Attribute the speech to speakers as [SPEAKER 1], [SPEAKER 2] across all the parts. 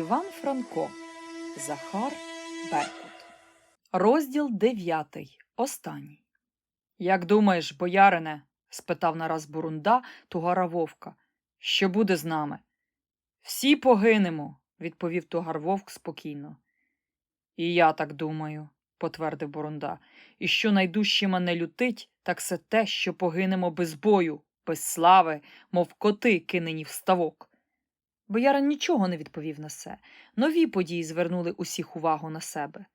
[SPEAKER 1] Іван Франко Захар Беркут. Розділ дев'ятий. Останній. Як думаєш, боярине? спитав нараз Бурунда Тугара Вовка. Що буде з нами? Всі погинемо, відповів Тугар Вовк спокійно. І я так думаю, потвердив Бурунда. І що найдужче мене лютить, так це те, що погинемо без бою, без слави, мов коти кинені в ставок. Боярин нічого не відповів на це. Нові події звернули усіх увагу на себе.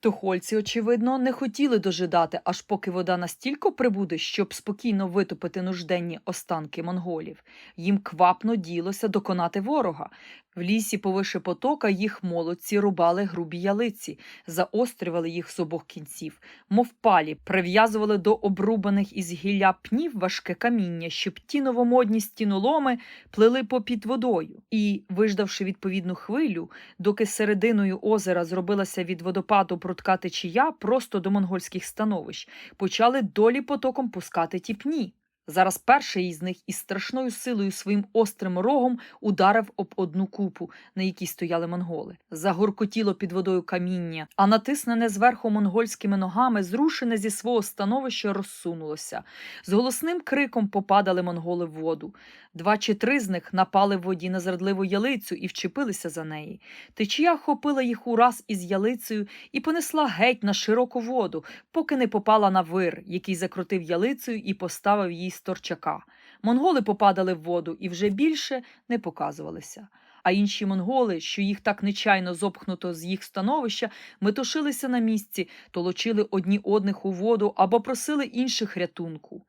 [SPEAKER 1] Тухольці, очевидно, не хотіли дожидати, аж поки вода настільки прибуде, щоб спокійно витопити нужденні останки монголів. Їм квапно ділося доконати ворога. В лісі повише потока їх молодці рубали грубі ялиці, заострювали їх з обох кінців, мов палі, прив'язували до обрубаних із гілля пнів важке каміння, щоб ті новомодні стіноломи плили попід водою. І, виждавши відповідну хвилю, доки серединою озера зробилася від водопаду прутка течія просто до монгольських становищ, почали долі потоком пускати ті пні. Зараз перший із них із страшною силою своїм острим рогом ударив об одну купу, на якій стояли монголи. Загоркотіло під водою каміння, а натиснене зверху монгольськими ногами, зрушене зі свого становища, розсунулося. З голосним криком попадали монголи в воду. Два чи три з них напали в воді на зрадливу ялицю і вчепилися за неї. Течія хопила їх ураз із ялицею і понесла геть на широку воду, поки не попала на вир, який закрутив ялицею і поставив їй з торчака. Монголи попадали в воду і вже більше не показувалися. А інші монголи, що їх так нечайно зопхнуто з їх становища, метушилися на місці, толочили одні одних у воду або просили інших рятунку.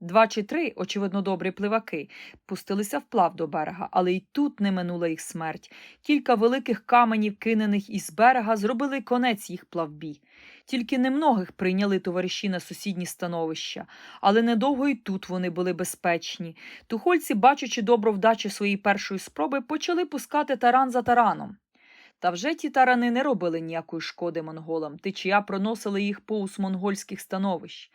[SPEAKER 1] Два чи три, очевидно, добрі пливаки, пустилися вплав до берега, але й тут не минула їх смерть. Кілька великих каменів, кинених із берега, зробили конець їх плавбі. Тільки немногих прийняли товариші на сусідні становища, але недовго й тут вони були безпечні. Тухольці, бачачи добру вдачу своєї першої спроби, почали пускати таран за тараном. Та вже ті тарани не робили ніякої шкоди монголам, течія проносили їх повз монгольських становищ.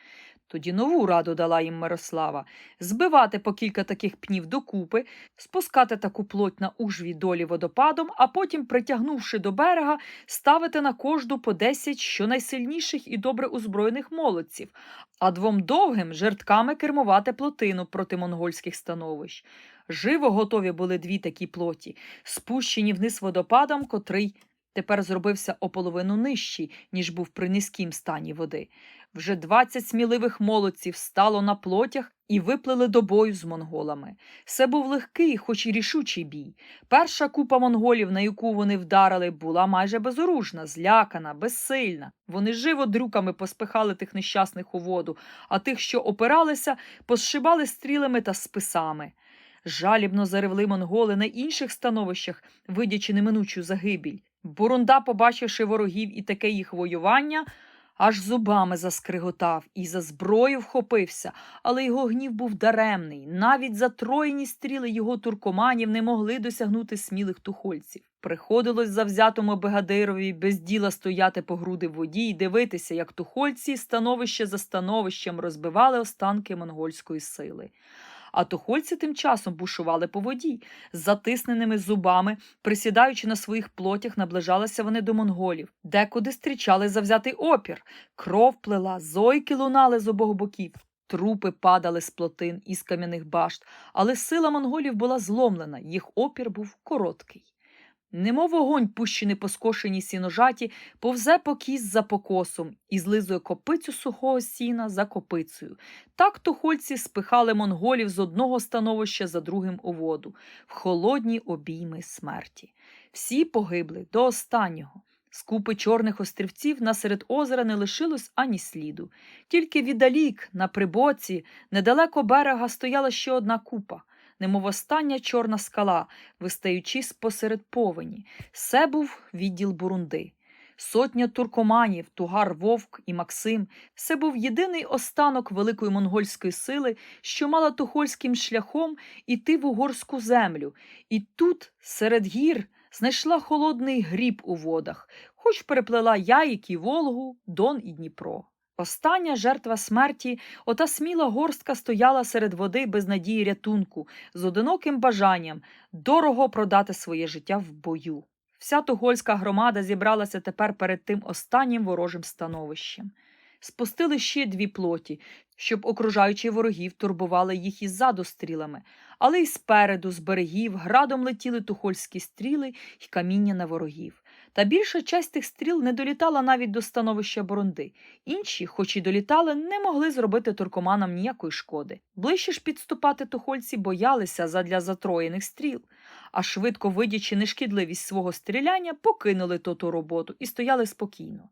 [SPEAKER 1] Тоді нову раду дала їм Мирослава збивати по кілька таких пнів докупи, спускати таку плоть на ужві долі водопадом, а потім, притягнувши до берега, ставити на кожну по десять щонайсильніших і добре озброєних молодців, а двом довгим жертками кермувати плотину проти монгольських становищ. Живо готові були дві такі плоті, спущені вниз водопадом, котрий тепер зробився ополовину нижчий, ніж був при низькім стані води. Вже двадцять сміливих молодців стало на плотях і виплили до бою з монголами. Це був легкий, хоч і рішучий бій. Перша купа монголів, на яку вони вдарили, була майже безоружна, злякана, безсильна. Вони живо дрюками поспихали тих нещасних у воду, а тих, що опиралися, посшибали стрілами та списами. Жалібно заревли монголи на інших становищах, видячи неминучу загибіль. Бурунда, побачивши ворогів і таке їх воювання, аж зубами заскриготав і за зброю вхопився, але його гнів був даремний. Навіть затроєні стріли його туркоманів не могли досягнути смілих тухольців. Приходилось завзятому бегадирові без діла стояти по груди в воді і дивитися, як тухольці становище за становищем розбивали останки монгольської сили. А тухольці тим часом бушували по воді. З затисненими зубами, присідаючи на своїх плотях, наближалися вони до монголів, декуди зустрічали завзятий опір. Кров плела, зойки лунали з обох боків. Трупи падали з плотин із кам'яних башт, але сила монголів була зломлена, їх опір був короткий. Немов вогонь, пущений по скошеній сіножаті, повзе покіс за покосом і злизує копицю сухого сіна за копицею. Так тухольці спихали монголів з одного становища за другим у воду, в холодні обійми смерті. Всі погибли до останнього. З купи чорних острівців насеред озера не лишилось ані сліду. Тільки віддалік, на прибоці, недалеко берега стояла ще одна купа немов остання чорна скала, вистаючи посеред повені. Це був відділ Бурунди. Сотня туркоманів, Тугар Вовк і Максим це був єдиний останок великої монгольської сили, що мала тухольським шляхом іти в угорську землю, і тут, серед гір, знайшла холодний гріб у водах, хоч переплела Яїк і Волгу, Дон і Дніпро. Остання жертва смерті, ота сміла горстка стояла серед води без надії рятунку, з одиноким бажанням дорого продати своє життя в бою. Вся тугольська громада зібралася тепер перед тим останнім ворожим становищем. Спустили ще дві плоті, щоб окружаючи ворогів турбували їх іззаду стрілами, але й спереду, з берегів, градом летіли тухольські стріли й каміння на ворогів. Та більша часть тих стріл не долітала навіть до становища Борунди. Інші, хоч і долітали, не могли зробити туркоманам ніякої шкоди. Ближче ж підступати тухольці боялися задля затроєних стріл, а швидко видячи нешкідливість свого стріляння, покинули тоту роботу і стояли спокійно.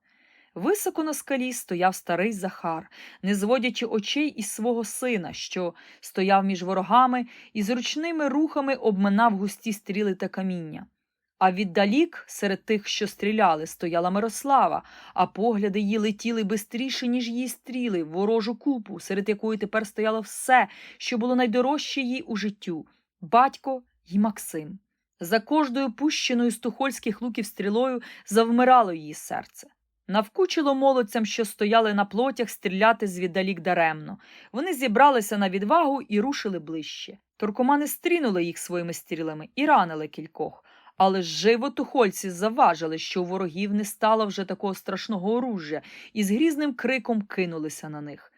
[SPEAKER 1] Високо на скалі стояв старий Захар, не зводячи очей із свого сина, що стояв між ворогами і зручними рухами обминав густі стріли та каміння. А віддалік, серед тих, що стріляли, стояла Мирослава, а погляди її летіли бистріше, ніж її стріли, в ворожу купу, серед якої тепер стояло все, що було найдорожче їй у життю батько й Максим. За кожною пущеною з тухольських луків стрілою завмирало її серце. Навкучило молодцям, що стояли на плотях, стріляти звіддалік даремно. Вони зібралися на відвагу і рушили ближче. Туркомани стрінули їх своїми стрілами і ранили кількох. Але живо тухольці заважили, що у ворогів не стало вже такого страшного оружжя, і з грізним криком кинулися на них.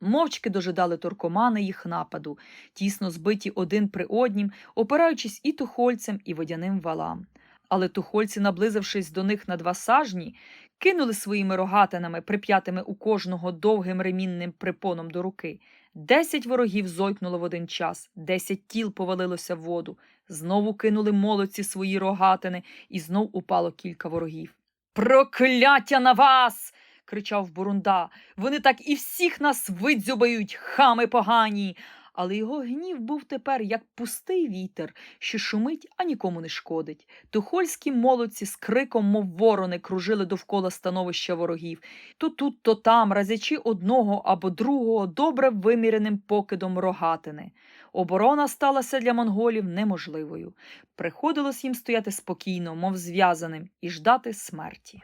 [SPEAKER 1] Мовчки дожидали туркомани їх нападу, тісно збиті один при однім, опираючись і тухольцям, і водяним валам. Але тухольці, наблизившись до них на два сажні, кинули своїми рогатинами, прип'ятими у кожного довгим ремінним припоном до руки. Десять ворогів зойкнуло в один час, десять тіл повалилося в воду. Знову кинули молодці свої рогатини, і знов упало кілька ворогів. Прокляття на вас! кричав Бурунда. Вони так і всіх нас видзюбають, хами погані. Але його гнів був тепер як пустий вітер, що шумить, а нікому не шкодить. Тухольські молодці з криком, мов ворони, кружили довкола становища ворогів, то тут, то там, разячи одного або другого добре виміреним покидом рогатини. Оборона сталася для монголів неможливою. Приходилось їм стояти спокійно, мов зв'язаним, і ждати смерті.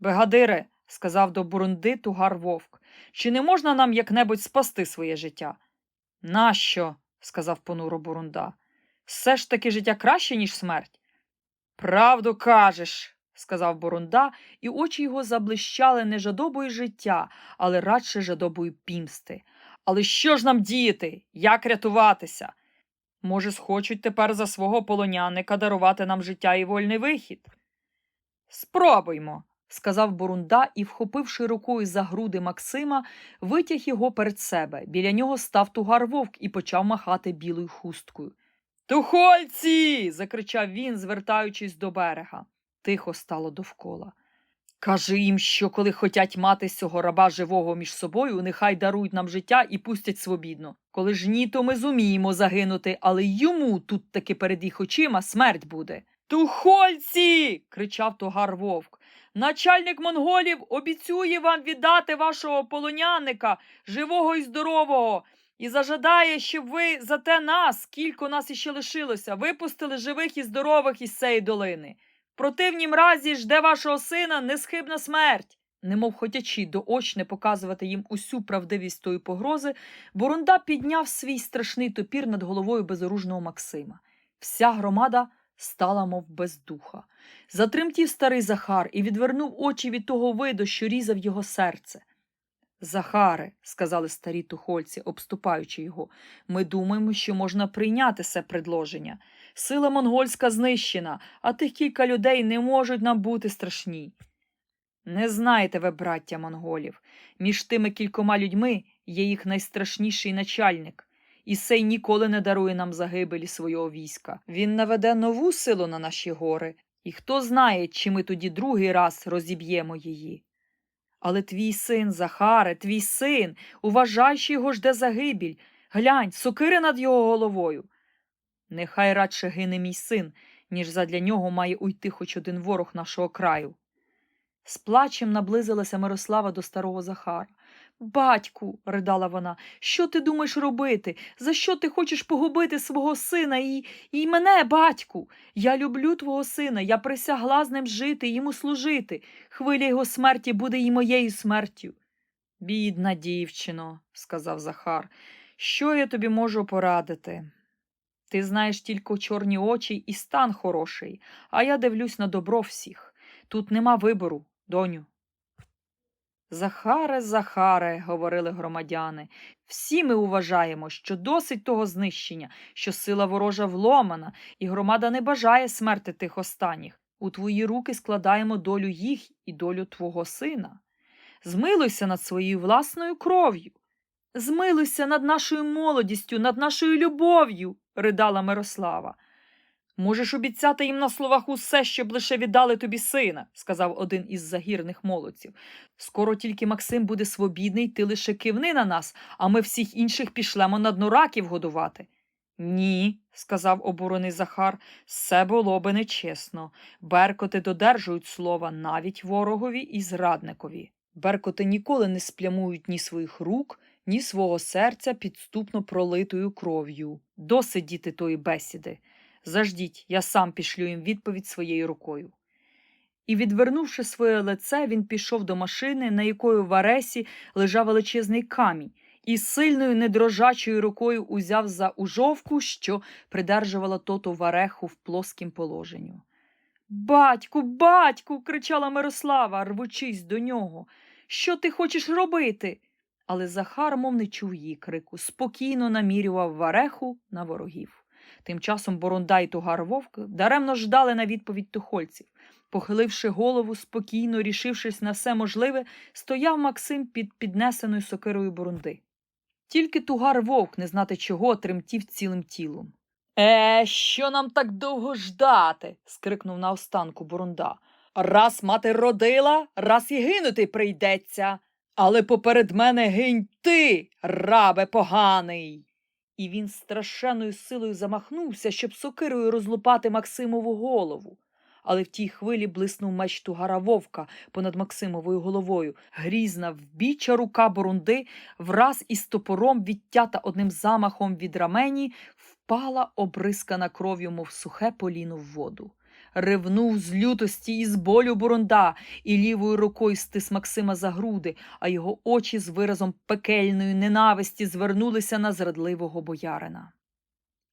[SPEAKER 1] Бегадире, сказав до Бурунди тугар вовк, чи не можна нам як-небудь спасти своє життя? Нащо? сказав понуро Бурунда. Все ж таки життя краще, ніж смерть. Правду кажеш, сказав Бурунда, і очі його заблищали не жадобою життя, але радше жадобою пімсти. Але що ж нам діяти? Як рятуватися? Може, схочуть тепер за свого полоняника дарувати нам життя і вольний вихід? Спробуймо, сказав Бурунда і, вхопивши рукою за груди Максима, витяг його перед себе. Біля нього став тугар вовк і почав махати білою хусткою. Тухольці. закричав він, звертаючись до берега. Тихо стало довкола. Кажи їм, що коли хотять мати цього раба живого між собою, нехай дарують нам життя і пустять свобідно. Коли ж ні, то ми зуміємо загинути, але йому тут таки перед їх очима смерть буде. Тухольці. кричав тогар вовк. Начальник монголів обіцює вам віддати вашого полоняника, живого і здорового, і зажадає, щоб ви за те нас, скільки нас іще лишилося, випустили живих і здорових із цієї долини. В противнім разі жде вашого сина несхибна смерть. Немов хотячи доочне показувати їм усю правдивість тої погрози, Бурунда підняв свій страшний топір над головою безоружного Максима. Вся громада стала, мов без духа. Затремтів старий Захар і відвернув очі від того виду, що різав його серце. Захаре, сказали старі тухольці, обступаючи його, ми думаємо, що можна прийняти це предложення. Сила монгольська знищена, а тих кілька людей не можуть нам бути страшні. Не знаєте ви, браття монголів, між тими кількома людьми є їх найстрашніший начальник. І сей ніколи не дарує нам загибелі свого війська. Він наведе нову силу на наші гори, і хто знає, чи ми тоді другий раз розіб'ємо її. Але твій син, Захаре, твій син, уважай, що його жде загибіль. Глянь, сокири над його головою. Нехай радше гине мій син, ніж задля нього має уйти хоч один ворог нашого краю. З плачем наблизилася Мирослава до старого Захара. Батьку, ридала вона, що ти думаєш робити? За що ти хочеш погубити свого сина і, і мене, батьку? Я люблю твого сина, я присягла з ним жити, йому служити. Хвиля його смерті буде і моєю смертю. Бідна дівчино, сказав Захар, що я тобі можу порадити? Ти знаєш тільки чорні очі і стан хороший, а я дивлюсь на добро всіх. Тут нема вибору, доню. Захаре, Захаре, говорили громадяни, всі ми вважаємо, що досить того знищення, що сила ворожа вломана, і громада не бажає смерти тих останніх. У твої руки складаємо долю їх і долю твого сина. Змилуйся над своєю власною кров'ю. Змилуйся над нашою молодістю, над нашою любов'ю, ридала Мирослава. Можеш обіцяти їм на словах усе, щоб лише віддали тобі сина, сказав один із загірних молодців. Скоро тільки Максим буде свобідний, ти лише кивни на нас, а ми всіх інших пішлемо на дно раків годувати. Ні, сказав обурений Захар, все було би нечесно. Беркоти додержують слова навіть ворогові і зрадникові. Беркоти ніколи не сплямують ні своїх рук, ні свого серця підступно пролитою кров'ю. Досить діти тої бесіди. Заждіть, я сам пішлю їм відповідь своєю рукою. І, відвернувши своє лице, він пішов до машини, на якої в аресі лежав величезний камінь, і сильною недрожачою рукою узяв за ужовку, що придержувала тоту вареху в плоскім положенню. Батьку, батьку. кричала Мирослава, рвучись до нього. Що ти хочеш робити? Але Захар, мов не чув її крику, спокійно намірював вареху на ворогів. Тим часом Борунда і Тугар Вовк даремно ждали на відповідь тухольців. Похиливши голову, спокійно рішившись на все можливе, стояв Максим під піднесеною сокирою Борунди. Тільки тугар вовк, не знати чого, тремтів цілим тілом. Е, що нам так довго ждати? скрикнув наостанку Борунда. Раз мати родила, раз і гинути прийдеться. Але поперед мене гинь ти, рабе поганий. І він страшенною силою замахнувся, щоб сокирою розлупати Максимову голову. Але в тій хвилі блиснув меч тугара вовка понад Максимовою головою. Грізна вбіча рука Борунди враз із топором, відтята одним замахом від рамені, впала обрискана кров'ю, мов сухе поліно в воду. Ривнув з лютості і з болю Борунда, і лівою рукою стис Максима за груди, а його очі з виразом пекельної ненависті звернулися на зрадливого боярина.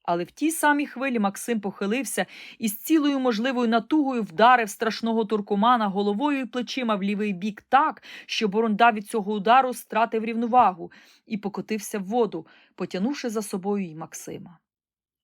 [SPEAKER 1] Але в тій самій хвилі Максим похилився і з цілою можливою натугою вдарив страшного туркумана головою і плечима в лівий бік так, що Борунда від цього удару стратив рівновагу і покотився в воду, потягнувши за собою й Максима.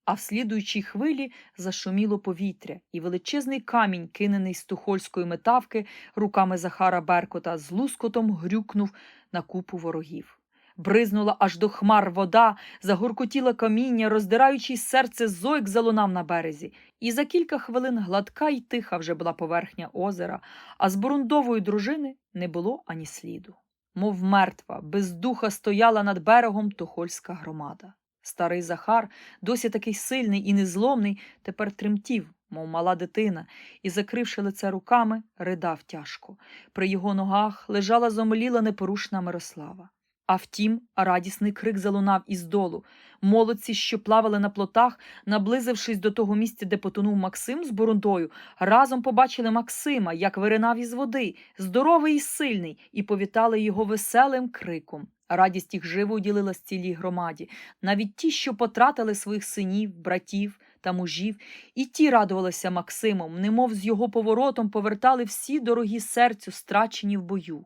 [SPEAKER 1] А в слідуючій хвилі зашуміло повітря, і величезний камінь, кинений з тухольської метавки руками Захара Беркота, з лускотом грюкнув на купу ворогів. Бризнула аж до хмар вода, загуркотіла каміння, роздираючи серце зойк залунав на березі. І за кілька хвилин гладка й тиха вже була поверхня озера, а з бурундової дружини не було ані сліду. Мов мертва, без духа стояла над берегом тухольська громада. Старий Захар, досі такий сильний і незломний, тепер тремтів, мов мала дитина, і, закривши лице руками, ридав тяжко. При його ногах лежала зомліла непорушна Мирослава. А втім, радісний крик залунав із долу. Молодці, що плавали на плотах, наблизившись до того місця, де потонув Максим з бурундою, разом побачили Максима, як виринав із води, здоровий і сильний, і повітали його веселим криком. Радість їх живо уділилась цілій громаді. Навіть ті, що потратили своїх синів, братів та мужів, і ті радувалися Максимом, немов з його поворотом повертали всі дорогі серцю, страчені в бою.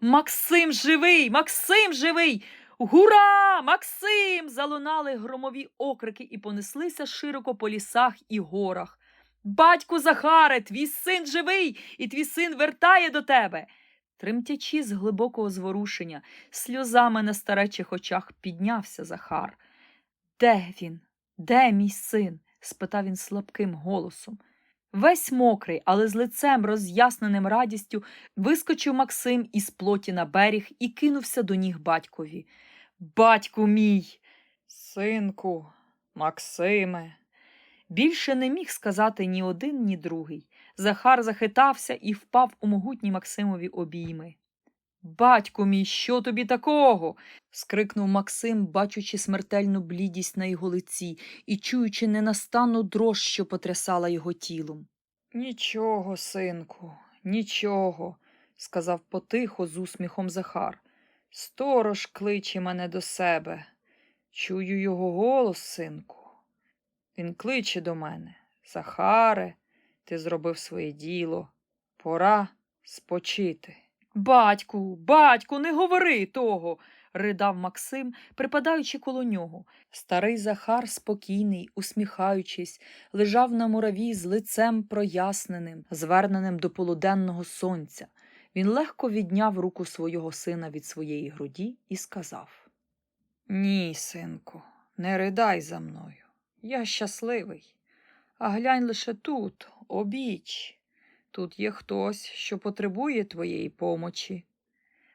[SPEAKER 1] Максим живий! Максим живий! Гура! Максим! залунали громові окрики і понеслися широко по лісах і горах. Батьку Захаре, твій син живий, і твій син вертає до тебе. Тремтячи з глибокого зворушення, сльозами на старечих очах піднявся Захар. Де він? Де мій син? спитав він слабким голосом. Весь мокрий, але з лицем, роз'ясненим радістю, вискочив Максим із плоті на берег і кинувся до ніг батькові. Батьку мій, синку, Максиме. Більше не міг сказати ні один, ні другий. Захар захитався і впав у могутні Максимові обійми. Батьку мій, що тобі такого? скрикнув Максим, бачучи смертельну блідість на його лиці і чуючи ненастанну дрож, що потрясала його тілом. Нічого, синку, нічого, сказав потихо з усміхом Захар. Сторож кличе мене до себе. Чую його голос, синку. Він кличе до мене. Захаре, ти зробив своє діло. Пора спочити. Батьку, батьку, не говори того. ридав Максим, припадаючи коло нього. Старий Захар, спокійний, усміхаючись, лежав на мураві з лицем проясненим, зверненим до полуденного сонця. Він легко відняв руку свого сина від своєї груді і сказав Ні, синку, не ридай за мною. Я щасливий. А глянь лише тут, обіч. Тут є хтось, що потребує твоєї помочі.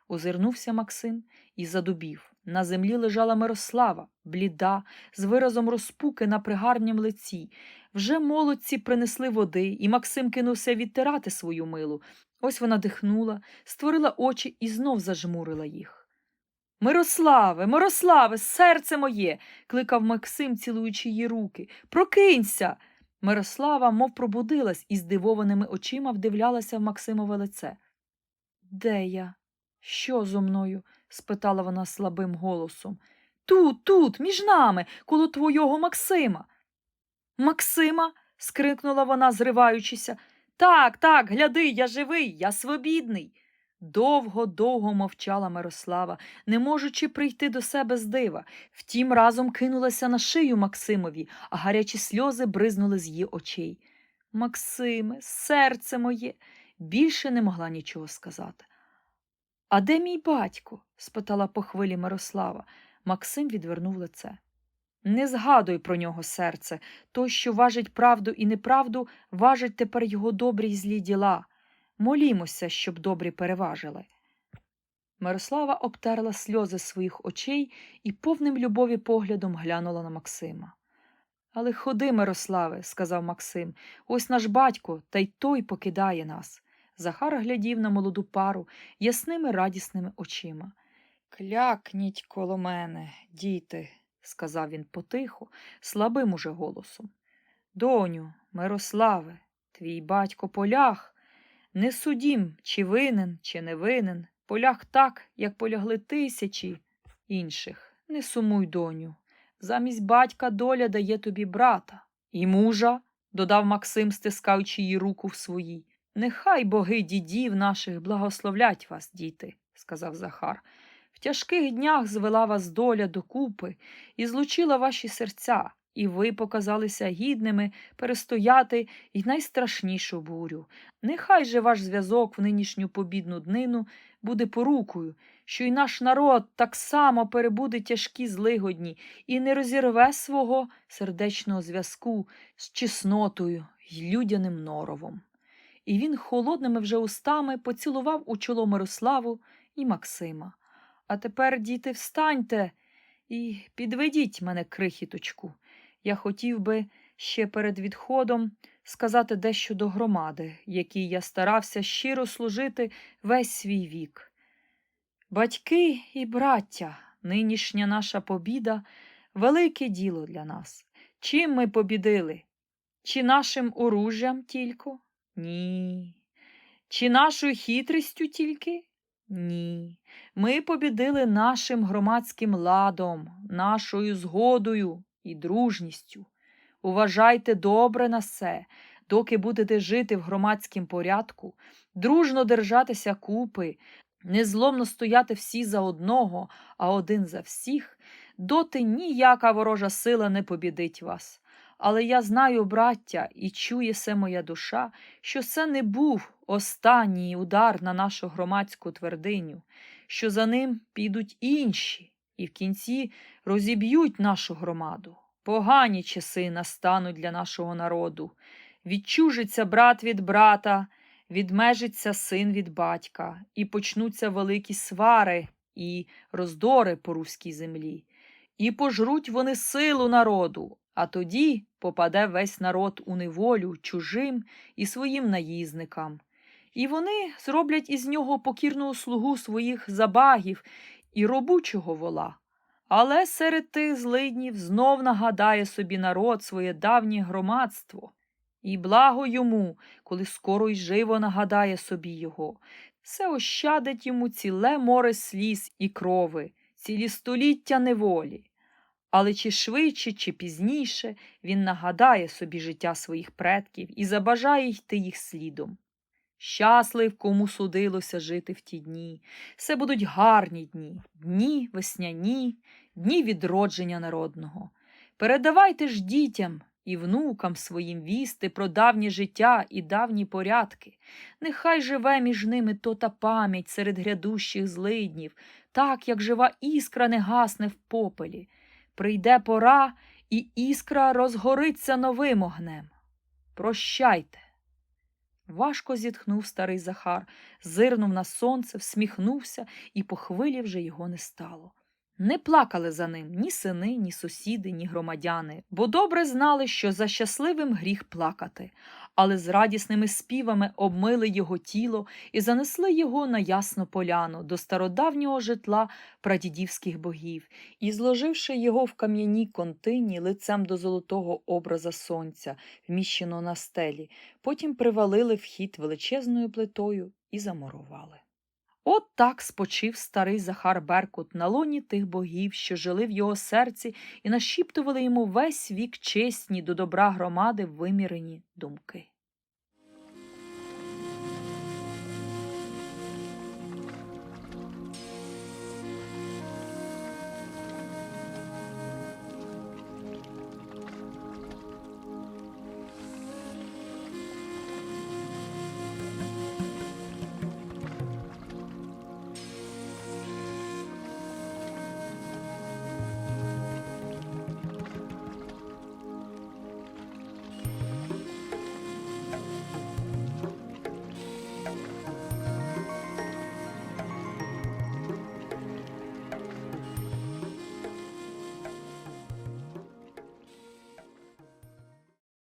[SPEAKER 1] Озирнувся Максим і задубів. На землі лежала Мирослава, бліда, з виразом розпуки на пригарнім лиці. Вже молодці принесли води, і Максим кинувся відтирати свою милу. Ось вона дихнула, створила очі і знов зажмурила їх. Мирославе, Мирославе, серце моє. кликав Максим, цілуючи її руки. Прокинься. Мирослава, мов пробудилась і здивованими очима вдивлялася в Максимове лице. Де я? Що зо мною? спитала вона слабим голосом. Тут, тут, між нами, коло твого Максима. Максима? скрикнула вона, зриваючися. Так, так, гляди, я живий, я свобідний. Довго, довго мовчала Мирослава, не можучи прийти до себе з дива. Втім, разом кинулася на шию Максимові, а гарячі сльози бризнули з її очей. Максиме, серце моє, більше не могла нічого сказати. А де мій батько? спитала по хвилі Мирослава. Максим відвернув лице. Не згадуй про нього серце. Той, що важить правду і неправду, важить тепер його добрі й злі діла. Молімося, щоб добрі переважили. Мирослава обтерла сльози своїх очей і повним любові поглядом глянула на Максима. Але ходи, Мирославе, сказав Максим, ось наш батько, та й той покидає нас. Захар глядів на молоду пару ясними радісними очима. Клякніть коло мене, діти, сказав він потихо, слабим уже голосом. Доню, Мирославе, твій батько полях. Не судім, чи винен, чи не винен. Полях так, як полягли тисячі інших. Не сумуй, доню. Замість батька доля дає тобі брата. І мужа, додав Максим, стискаючи її руку в своїй. Нехай боги дідів наших благословлять вас, діти, сказав Захар. В тяжких днях звела вас доля докупи і злучила ваші серця, і ви показалися гідними перестояти й найстрашнішу бурю. Нехай же ваш зв'язок в нинішню побідну днину буде порукою, що й наш народ так само перебуде тяжкі злигодні і не розірве свого сердечного зв'язку з чеснотою й людяним норовом. І він холодними вже устами поцілував у чоло Мирославу і Максима. А тепер, діти, встаньте і підведіть мене, крихіточку. Я хотів би ще перед відходом сказати дещо до громади, якій я старався щиро служити весь свій вік. Батьки і браття, нинішня наша побіда велике діло для нас. Чим ми побідили? Чи нашим оружжям тільки? Ні. Чи нашою хитрістю тільки? Ні. Ми побідили нашим громадським ладом, нашою згодою і дружністю. Уважайте добре на все, доки будете жити в громадськім порядку, дружно держатися купи, незломно стояти всі за одного, а один за всіх, доти ніяка ворожа сила не побідить вас. Але я знаю, браття, і чує се моя душа, що це не був останній удар на нашу громадську твердиню, що за ним підуть інші, і в кінці розіб'ють нашу громаду. Погані часи настануть для нашого народу. Відчужиться брат від брата, відмежиться син від батька, і почнуться великі свари і роздори по руській землі. І пожруть вони силу народу, а тоді попаде весь народ у неволю чужим і своїм наїзникам. І вони зроблять із нього покірного слугу своїх забагів і робучого вола. Але серед тих злиднів знов нагадає собі народ своє давнє громадство. І благо йому, коли скоро й живо нагадає собі його, все ощадить йому ціле море сліз і крови, цілі століття неволі. Але чи швидше, чи пізніше він нагадає собі життя своїх предків і забажає йти їх слідом. Щаслив, кому судилося жити в ті дні. Це будуть гарні дні, дні весняні, дні відродження народного. Передавайте ж дітям і внукам своїм вісти про давнє життя і давні порядки. Нехай живе між ними то та пам'ять серед грядущих злиднів, так як жива іскра не гасне в попелі. Прийде пора, і іскра розгориться новим огнем. Прощайте. Важко зітхнув старий Захар, зирнув на сонце, всміхнувся, і по хвилі вже його не стало. Не плакали за ним ні сини, ні сусіди, ні громадяни, бо добре знали, що за щасливим гріх плакати, але з радісними співами обмили його тіло і занесли його на ясну поляну до стародавнього житла прадідівських богів, і, зложивши його в кам'яній контині лицем до золотого образа сонця, вміщеного на стелі, потім привалили вхід величезною плитою і замурували. От так спочив старий Захар Беркут на лоні тих богів, що жили в його серці, і нашіптували йому весь вік чесні до добра громади вимірені думки.